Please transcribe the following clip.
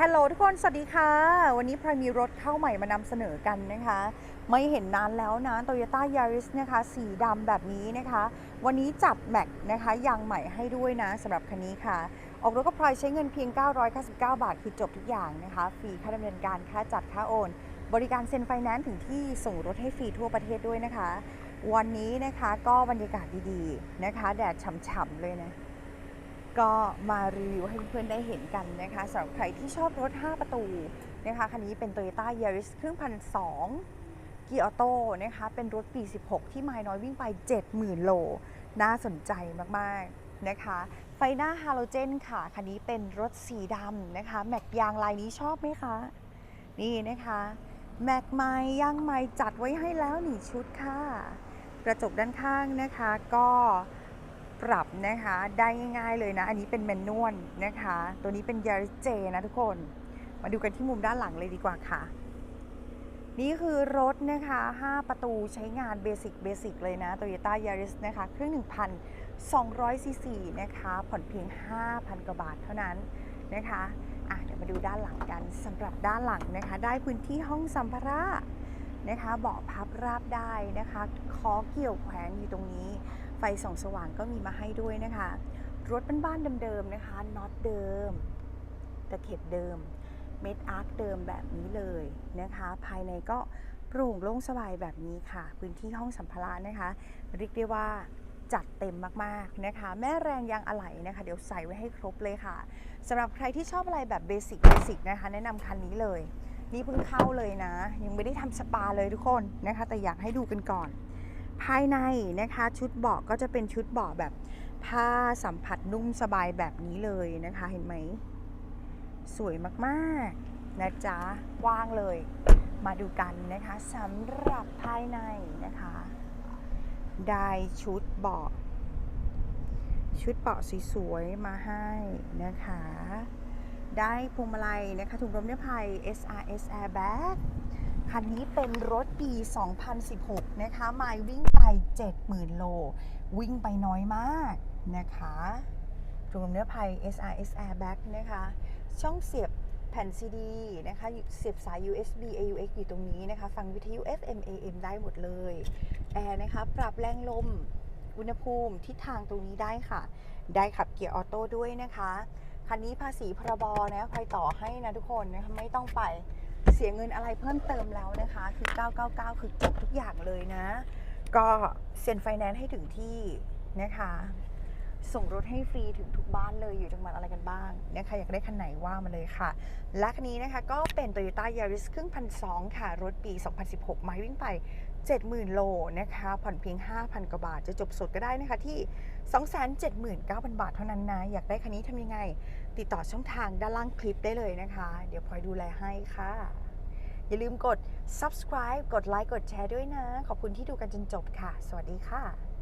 ฮัลโหลทุกคน สวัสดีค่ะ วันนี้พลอยมีรถเข้าใหม่มานำเสนอกันนะคะ ไม่เห็นนานแล้วนะ Toyota Yaris นะคะ สีดำแบบนี้นะคะ วันนี้จับแม็กนะคะยางใหม่ให้ด้วยนะสำหรับคันนี้ค่ะ ออกรถกับพลอยใช้เงินเพียง 999 บาท คือจบทุกอย่างนะคะ ฟรีค่าดำเนินการ ค่าจัด ค่าโอน บริการเซ็นไฟแนนซ์ถึงที่ส่งรถให้ฟรีทั่วประเทศด้วยนะคะ วันนี้นะคะก็บรรยากาศดีๆนะคะ แดดฉ่ำๆเลยนะ ก็มารีวิวให้เพื่อนๆได้เห็นกันนะคะสำหรับใครที่ชอบรถ 5 ประตูนะคะคันนี้เป็น Toyota Yaris เครื่องพันสองเกียร์ออโต้นะคะเป็นรถปี 16 ที่ไมล์น้อยวิ่งไป 70,000 โล น่าสนใจมากๆนะคะ ไฟหน้าฮาโลเจนค่ะ คันนี้เป็นรถสีดำนะคะ แม็กยางลายนี้ชอบไหมคะ นี่นะคะ แม็กไม้ยางไม้จัดไว้ให้แล้วหนึ่งชุดค่ะ กระจกด้านข้างนะคะก็ ปรับนะคะได้ง่าย ๆเลยนะ อันนี้เป็นแมนนวลนะคะ ตัวนี้เป็น Yaris J นะทุกคน มาดูกันที่มุมด้านหลังเลยดีกว่าค่ะ นี่คือรถนะคะ 5 ประตูใช้งานเบสิกเบสิกเลยนะ Toyota Yaris นะคะ เครื่อง 1,200ซีซีนะคะ ผ่อนเพียง 5,000 กว่าบาทเท่านั้นนะคะอะเดี๋ยวมาดูด้านหลังกันสำหรับด้านหลังนะคะ ได้พื้นที่ห้องสัมภาระนะคะเบาะพับราบได้นะคะคอเกี่ยวแขวนอยู่ตรงนี้ ฟส่องสว่างก็มีมาให้ด้วยนะคะ รถเป็นบ้านๆเดิมๆนะคะน็อตเดิมตะเข็บเดิม เม็ดอาร์คเดิมแบบนี้เลยนะคะ ภายในก็โปร่งโล่งสบายแบบนี้ค่ะ พื้นที่ห้องสัมภาระนะคะเรียกได้ว่าจัดเต็มมากๆนะคะ แม่แรงยางอะไหล่นะคะ เดี๋ยวใส่ไว้ให้ครบเลยค่ะสำหรับใครที่ชอบอะไรแบบเบสิกเบสิกนะคะ แนะนำคันนี้เลย นี่เพิ่งเข้าเลยนะ ยังไม่ได้ทำสปาเลยทุกคนนะคะ แต่อยากให้ดูกันก่อน ภายในนะคะชุดเบาะก็จะเป็นชุดเบาะแบบผ้าสัมผัสนุ่มสบายแบบนี้เลยนะคะเห็นไหม สวยมากๆนะจ๊ะกว้างเลย มาดูกันนะคะสำหรับภายในนะคะ ได้ชุดเบาะชุดเบาะสวยๆมาให้นะคะ ได้พวงมาลัยนะคะถุงลมนิรภัย SRS Airbag คันนี้เป็นรถปี 2016 นะคะไมล์วิ่งไป 70,000 โล วิ่งไปน้อยมากนะคะถุงลมนิรภัย SRS Airbag นะคะ ช่องเสียบแผ่นซีดีนะคะ เสียบสาย USB AUX อยู่ตรงนี้นะคะ ฟังวิทยุ FM AM ได้หมดเลย แอร์นะคะ ปรับแรงลม อุณหภูมิ ทิศทางตรงนี้ได้ค่ะ ได้ขับเกียร์ออโต้ด้วยนะคะ คันนี้ภาษีพรบนะคอยต่อให้นะทุกคนนะคะ ไม่ต้องไป เสียเงินอะไรเพิ่มเติมแล้วนะคะ คือ 999 คือจบทุกอย่างเลยนะ ก็เซ็นไฟแนนซ์ให้ถึงที่นะคะ ส่งรถให้ฟรีถึงทุกบ้านเลยอยู่จังหวัดอะไรกันบ้างนะคะอยากได้คันไหนว่ามาเลยค่ะ และคันนี้นะคะก็เป็น Toyota Yaris เครื่งพันสองค่ะ รถปี 2016ไม้วิ่งไป 70,000 โลนะคะ ผ่อนเพียง 5,000 กว่าบาท จะจบสดก็ได้นะคะที่ 279,000 บาทเท่านั้นนะ อยากได้คันนี้ทำยังไง ติดต่อช่องทางด้านล่างคลิปได้เลยนะคะ เดี๋ยวพลอยดูแลให้ค่ะ อย่าลืมกด subscribe กดไลค์กดแชร์ด้วยนะ ขอบคุณที่ดูกันจนจบค่ะ สวัสดีค่ะ